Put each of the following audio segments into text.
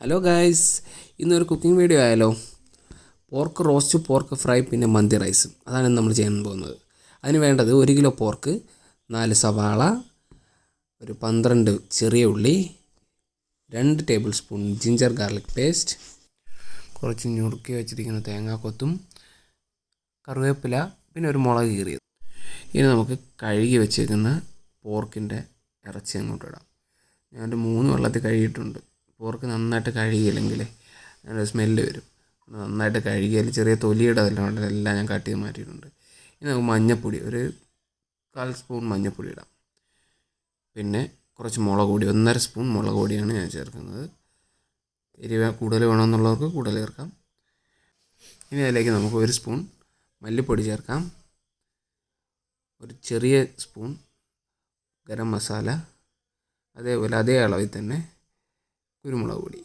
Hello guys ഇന്നൊരു cooking video ആയാലോ? Pork roast pork fry പിന്നെ മന്തി റൈസും അതാണ് നമ്മൾ ചെയ്യാൻ പോകുന്നത്. അതിന് വേണ്ടത് ഒരു കിലോ പോർക്ക് നാല് സവാള ഒരു പന്ത്രണ്ട് ചെറിയ ഉള്ളി രണ്ട് tablespoon ginger garlic paste കുറച്ച് ഞുറുക്കി വെച്ചിരിക്കുന്ന തേങ്ങാക്കൊത്തും കറിവേപ്പില പിന്നെ ഒരു മുളക് കീറിയത്. ഇനി നമുക്ക് കഴുകി വെച്ചേക്കുന്ന പോർക്കിന്റെ ഇറച്ചി അങ്ങോട്ട് ഇടാം. ഞാനൊരു മൂന്ന് വെള്ളത്തിൽ കഴുകിയിട്ടുണ്ട്. പോർക്ക് നന്നായിട്ട് കഴുകിയില്ലെങ്കിൽ അതിന്റെ സ്മെല്ല് വരും. നന്നായിട്ട് കഴുകിയാൽ ചെറിയ തൊലിയുടെ അതെല്ലാം ഉണ്ട് എല്ലാം ഞാൻ കട്ട് ചെയ്ത് മാറ്റിയിട്ടുണ്ട്. ഇനി നമുക്ക് മഞ്ഞൾപ്പൊടി ഒരു കാൽ സ്പൂൺ മഞ്ഞൾപ്പൊടി ഇടാം. പിന്നെ കുറച്ച് മുളക് പൊടി ഒന്നര സ്പൂൺ മുളക് പൊടിയാണ് ഞാൻ ചേർക്കുന്നത്. എരിവ കൂടുതൽ വേണമെന്നുള്ളവർക്ക് കൂടുതൽ ചേർക്കാം. ഇനി അതിലേക്ക് നമുക്ക് ഒരു സ്പൂൺ മല്ലിപ്പൊടി ചേർക്കാം. ഒരു ചെറിയ സ്പൂൺ ഗരം മസാല അതേപോലെ അതേ അളവിൽ തന്നെ കുരുമുളക് പൊടി.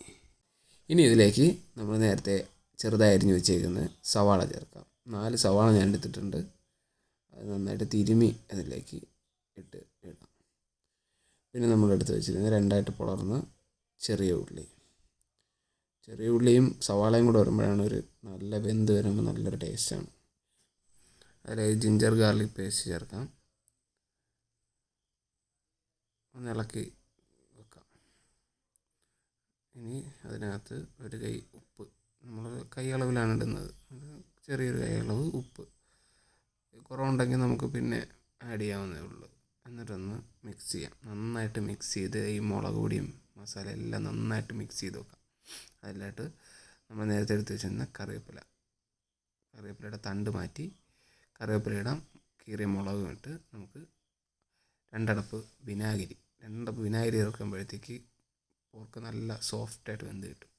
ഇനി ഇതിലേക്ക് നമ്മൾ നേരത്തെ ചെറുതായി അരിഞ്ഞ് വെച്ചേക്കുന്ന സവാള ചേർക്കാം. നാല് സവാള ഞാൻ എടുത്തിട്ടുണ്ട്. അത് നന്നായിട്ട് തിരുമി അതിലേക്ക് ഇട്ട് ഇടാം. പിന്നെ നമ്മൾ എടുത്ത് വെച്ചിരുന്ന രണ്ടായിട്ട് പുളർന്ന ചെറിയ ഉള്ളി. ചെറിയ ഉള്ളിയും സവാളയും കൂടെ വരുമ്പോഴാണ് ഒരു നല്ല വെന്ത് വരുമ്പോൾ നല്ലൊരു ടേസ്റ്റാണ്. അതിലേക്ക് ജിഞ്ചർ ഗാർലിക് പേസ്റ്റ് ചേർക്കാം. ഒന്ന് ഇളക്കി ഇനി അതിനകത്ത് ഒരു കൈ ഉപ്പ്. നമ്മൾ കൈ അളവിലാണ് ഇടുന്നത്. ചെറിയൊരു കൈ അളവ് ഉപ്പ്. കുറവുണ്ടെങ്കിൽ നമുക്ക് പിന്നെ ആഡ് ചെയ്യാവുന്നേ ഉള്ളൂ. എന്നിട്ടൊന്ന് മിക്സ് ചെയ്യാം. നന്നായിട്ട് മിക്സ് ചെയ്ത് ഈ മുളക് പൊടിയും മസാല എല്ലാം നന്നായിട്ട് മിക്സ് ചെയ്ത് വെക്കാം. അതിലായിട്ട് നമ്മൾ നേരത്തെ എടുത്ത് വെച്ചിരുന്ന കറിവേപ്പില. കറിവേപ്പിലയുടെ തണ്ട് മാറ്റി കറിവേപ്പില ഇടാം കീറിയ മുളകും ഇട്ട് നമുക്ക് രണ്ടടപ്പ് വിനാഗിരി. രണ്ടടപ്പ് വിനാഗിരി ചേർക്കുമ്പോഴത്തേക്ക് പോർക്ക് നല്ല സോഫ്റ്റായിട്ട് വെന്ത് കിട്ടും.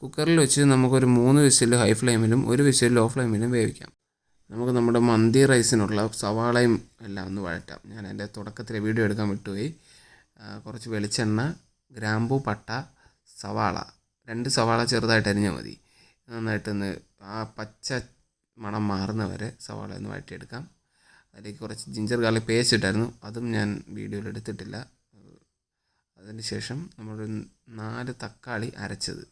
കുക്കറിൽ വെച്ച് നമുക്കൊരു മൂന്ന് വിസിൽ ഹൈ ഫ്ലെയിമിലും ഒരു വിസിൽ ലോ ഫ്ലെയിമിലും വേവിക്കാം. നമുക്ക് നമ്മുടെ മന്തി റൈസിനുള്ള സവാളയും എല്ലാം ഒന്ന് വഴറ്റാം. ഞാൻ എന്റെ തുടക്കത്തിലെ വീഡിയോ എടുക്കാൻ വിട്ടുപോയി. കുറച്ച് വെളിച്ചെണ്ണ ഗ്രാമ്പു പട്ട സവാള. രണ്ട് സവാള ചെറുതായിട്ട് അരിഞ്ഞാൽ മതി. നന്നായിട്ടൊന്ന് ആ പച്ച മണം മാറുന്ന വരെ സവാള ഒന്ന് വഴറ്റിയെടുക്കാം. അതിലേക്ക് കുറച്ച് ജിഞ്ചർ ഗാർലിക് പേസ്റ്റ് ഇട്ടായിരുന്നു. അതും ഞാൻ വീഡിയോയിൽ എടുത്തിട്ടില്ല. അതിന് ശേഷം നമ്മൾ നാല് തക്കാളി അരച്ചത്.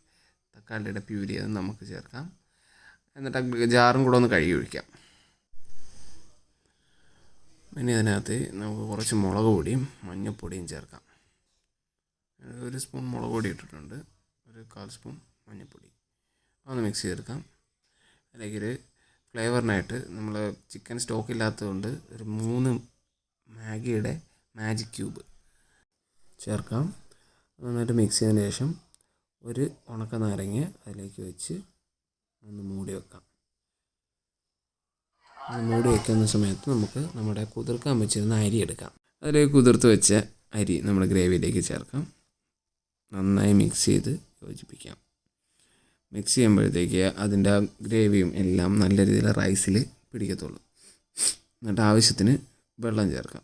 തക്കാളിയുടെ പ്യൂരി അത് നമുക്ക് ചേർക്കാം. എന്നിട്ട് ജാറും കൂടെ ഒന്ന് കഴുകി ഒഴിക്കാം. ഇനി അതിനകത്ത് നമുക്ക് കുറച്ച് മുളക് പൊടിയും മഞ്ഞൾപ്പൊടിയും ചേർക്കാം. ഒരു സ്പൂൺ മുളക് പൊടി ഇട്ടിട്ടുണ്ട്. ഒരു കാൽ സ്പൂൺ മഞ്ഞൾപ്പൊടി അതൊന്ന് മിക്സ് ചെയ്തെടുക്കാം. അല്ലെങ്കിൽ ഫ്ലേവറിനായിട്ട് നമ്മൾ ചിക്കൻ സ്റ്റോക്ക് ഇല്ലാത്തതുകൊണ്ട് ഒരു മൂന്ന് മാഗിയുടെ മാജിക് ക്യൂബ് ചേർക്കാം. നന്നായിട്ട് മിക്സ് ചെയ്തതിന് ശേഷം ഒരു ഉണക്ക നാരങ്ങ അതിലേക്ക് വെച്ച് ഒന്ന് മൂടി വെക്കാം. മൂടി വെക്കുന്ന സമയത്ത് നമുക്ക് നമ്മുടെ കുതിർക്കാൻ വെച്ചിരുന്ന അരി എടുക്കാം. അതിലേക്ക് കുതിർത്ത് വെച്ച അരി നമ്മൾ ഗ്രേവിയിലേക്ക് ചേർക്കാം. നന്നായി മിക്സ് ചെയ്ത് യോജിപ്പിക്കാം. മിക്സ് ചെയ്യുമ്പോഴത്തേക്ക് അതിന്റെ ഗ്രേവിയും എല്ലാം നല്ല രീതിയിൽ റൈസിൽ പിടിക്കത്തുള്ളൂ. എന്നിട്ട് ആവശ്യത്തിന് വെള്ളം ചേർക്കാം.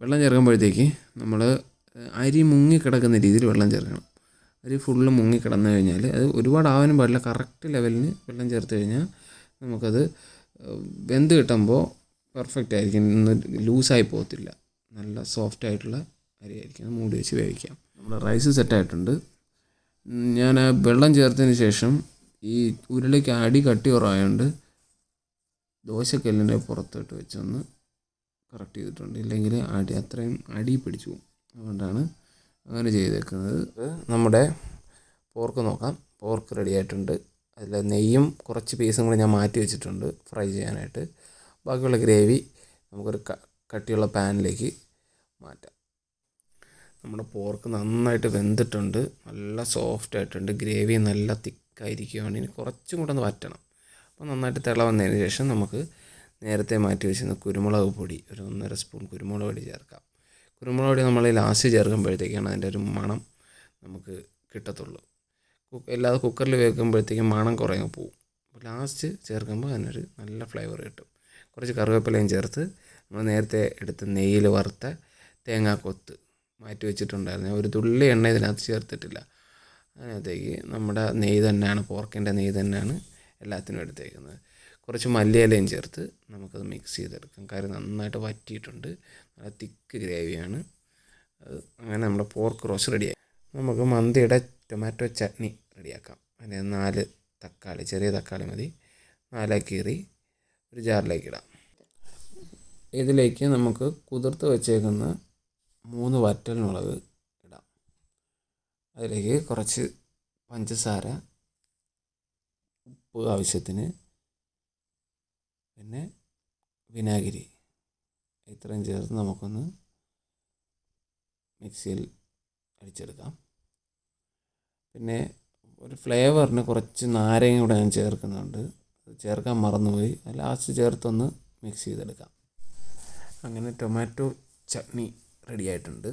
വെള്ളം ചേർക്കുമ്പോഴത്തേക്ക് നമ്മൾ അരി മുങ്ങിക്കിടക്കുന്ന രീതിയിൽ വെള്ളം ചേർക്കണം. അരി ഫുള്ള് മുങ്ങിക്കിടന്നു കഴിഞ്ഞാൽ അത് ഒരുപാട് ആവാനും പാടില്ല. കറക്റ്റ് ലെവലിന് വെള്ളം ചേർത്ത് കഴിഞ്ഞാൽ നമുക്കത് വെന്ത് കിട്ടുമ്പോൾ പെർഫെക്റ്റ് ആയിരിക്കും. ലൂസായി പോകത്തില്ല. നല്ല സോഫ്റ്റ് ആയിട്ടുള്ള അരി ആയിരിക്കും മൂടി വെച്ച് വേവിക്കാം. നമ്മുടെ റൈസ് സെറ്റായിട്ടുണ്ട് ഞാൻ ആ വെള്ളം ചേർത്തതിന് ശേഷം ഈ ഉരുളിക്ക് അടി കട്ടി കുറവായതുകൊണ്ട് ദോശക്കല്ലിന്റെ പുറത്തോട്ട് വെച്ചൊന്ന് കറക്റ്റ് ചെയ്തിട്ടുണ്ട്. ഇല്ലെങ്കിൽ അടി അത്രയും അടി പിടിച്ചു പോകും. അതുകൊണ്ടാണ് അങ്ങനെ ചെയ്തേക്കുന്നത്. നമ്മുടെ പോർക്ക് നോക്കാം. പോർക്ക് റെഡി ആയിട്ടുണ്ട്. അതിൽ നെയ്യും കുറച്ച് പീസും കൂടി ഞാൻ മാറ്റി വെച്ചിട്ടുണ്ട് ഫ്രൈ ചെയ്യാനായിട്ട്. ബാക്കിയുള്ള ഗ്രേവി നമുക്കൊരു കട്ടിയുള്ള പാനിലേക്ക് മാറ്റാം. നമ്മുടെ പോർക്ക് നന്നായിട്ട് വെന്തിട്ടുണ്ട്. നല്ല സോഫ്റ്റ് ആയിട്ടുണ്ട്. ഗ്രേവി നല്ല തിക്കായിരിക്കുകയാണ് ഇനി കുറച്ചും കൂടെ ഒന്ന് വറ്റണം. അപ്പോൾ നന്നായിട്ട് തിള വന്നതിന് ശേഷം നമുക്ക് നേരത്തെ മാറ്റി വെച്ചിരുന്ന കുരുമുളക് പൊടി ഒരു ഒന്നര സ്പൂൺ കുരുമുളക് പൊടി ചേർക്കാം. കുരുമുളക് പൊടി നമ്മൾ ലാസ്റ്റ് ചേർക്കുമ്പോഴത്തേക്കാണ് അതിന്റെ ഒരു മണം നമുക്ക് കിട്ടത്തുള്ളൂ. അല്ലാതെ കുക്കറിൽ വെക്കുമ്പോഴത്തേക്കും മണം കുറേ പോകും അപ്പോൾ ലാസ്റ്റ് ചേർക്കുമ്പോൾ അതിനൊരു നല്ല ഫ്ലേവർ കിട്ടും. കുറച്ച് കറിവേപ്പിലയും ചേർത്ത് നമ്മൾ നേരത്തെ എടുത്ത് നെയ്യിൽ വറുത്ത തേങ്ങാക്കൊത്ത് മാറ്റി വെച്ചിട്ടുണ്ടായിരുന്നു. ഒരു തുള്ളി എണ്ണ ഇതിനകത്ത് ചേർത്തിട്ടില്ല. അതിനകത്തേക്ക് നമ്മുടെ നെയ്യ് തന്നെയാണ് പോർക്കിന്റെ നെയ്യ് തന്നെയാണ് എല്ലാത്തിനും എടുത്തേക്കുന്നത്. കുറച്ച് മല്ലിയിലയും ചേർത്ത് നമുക്കത് മിക്സ് ചെയ്തെടുക്കാം. കറി നന്നായിട്ട് വറ്റിയിട്ടുണ്ട്. നല്ല തിക്ക് ഗ്രേവിയാണ് അത് അങ്ങനെ നമ്മുടെ പോർക്ക് റോസ്റ്റ് റെഡിയായി നമുക്ക് മന്തിയുടെ ടൊമാറ്റോ ചട്നി റെഡിയാക്കാം. അതിന് നാല് തക്കാളി ചെറിയ തക്കാളി മതി. നാലായി കീറി ഒരു ജാറിലേക്ക് ഇടാം. ഇതിലേക്ക് നമുക്ക് കുതിർത്ത് വെച്ചേക്കുന്ന മൂന്ന് വറ്റൽ മുളക് ഇടാം. അതിലേക്ക് കുറച്ച് പഞ്ചസാര ഉപ്പ് ആവശ്യത്തിന് പിന്നെ വിനാഗിരി. ഇത്രയും ചേർത്ത് നമുക്കൊന്ന് മിക്സിയിൽ അടിച്ചെടുക്കാം. പിന്നെ ഒരു ഫ്ലേവറിന് കുറച്ച് നാരങ്ങ കൂടെ ഞാൻ ചേർക്കുന്നുണ്ട്. ചേർക്കാൻ മറന്നുപോയി. ലാസ്റ്റ് ചേർത്തൊന്ന് മിക്സ് ചെയ്തെടുക്കാം. അങ്ങനെ ടൊമാറ്റോ ചട്നി റെഡി ആയിട്ടുണ്ട്.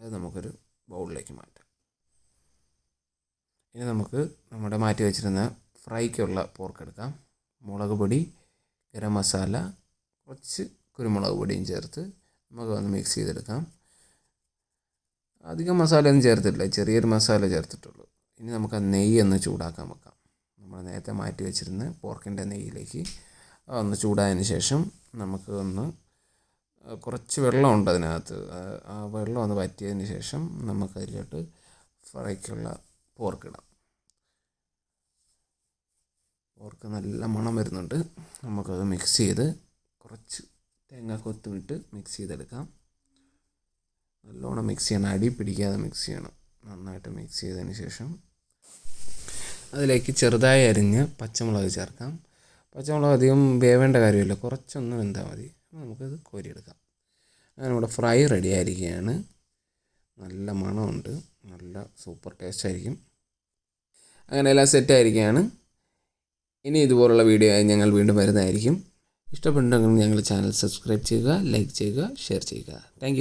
അത് നമുക്കൊരു ബൗളിലേക്ക് മാറ്റാം. ഇനി നമുക്ക് നമ്മുടെ മാറ്റി വെച്ചിരുന്ന ഫ്രൈക്കുള്ള പോർക്ക് എടുക്കാം. മുളക് പൊടി ഗരം മസാല കുറച്ച് കുരുമുളക് പൊടിയും ചേർത്ത് നമുക്ക് വന്ന് മിക്സ് ചെയ്തെടുക്കാം. അധികം മസാലയൊന്നും ചേർത്തിട്ടില്ല ചെറിയൊരു മസാല ചേർത്തിട്ടുള്ളൂ. ഇനി നമുക്ക് ആ നെയ്യ് ഒന്ന് ചൂടാക്കാൻ വെക്കാം. നമ്മൾ നേരത്തെ മാറ്റി വെച്ചിരുന്ന പോർക്കിന്റെ നെയ്യിലേക്ക് ഒന്ന് ചൂടായതിന് ശേഷം നമുക്ക് ഒന്ന് കുറച്ച് വെള്ളമുണ്ട് അതിനകത്ത്. ആ വെള്ളം ഒന്ന് വറ്റിയതിന് ശേഷം നമുക്ക് അതിലോട്ട് ഫ്രൈക്കുള്ള പോർക്ക് ഇടാം പോർക്ക് നല്ല മണം വരുന്നുണ്ട്. നമുക്കത് മിക്സ് ചെയ്ത് കുറച്ച് തേങ്ങ കൊത്തുമിട്ട് മിക്സ് ചെയ്തെടുക്കാം. നല്ലോണം മിക്സ് ചെയ്യണം. അടി പിടിക്കാതെ മിക്സ് ചെയ്യണം. നന്നായിട്ട് മിക്സ് ചെയ്തതിന് ശേഷം അതിലേക്ക് ചെറുതായി അരിഞ്ഞ് പച്ചമുളക് ചേർക്കാം. പച്ചമുളക് അധികം വേവേണ്ട കാര്യമില്ല. കുറച്ചൊന്ന് വെന്താൽ മതി. നമുക്കത് കോരിയെടുക്കാം. അങ്ങനെ നമ്മുടെ ഫ്രൈ റെഡി ആയിരിക്കുകയാണ്. നല്ല മണമുണ്ട്. നല്ല സൂപ്പർ ടേസ്റ്റ് ആയിരിക്കും. അങ്ങനെ എല്ലാം സെറ്റ് ആയിരിക്കുകയാണ്. ഇനി ഇതുപോലുള്ള വീഡിയോ ആയി ഞങ്ങൾ വീണ്ടും വരുന്നതായിരിക്കും. ഇഷ്ടപ്പെട്ടുണ്ടെങ്കിൽ ഞങ്ങളുടെ ചാനൽ സബ്സ്ക്രൈബ് ചെയ്യുക ലൈക്ക് ചെയ്യുക ഷെയർ ചെയ്യുക. താങ്ക്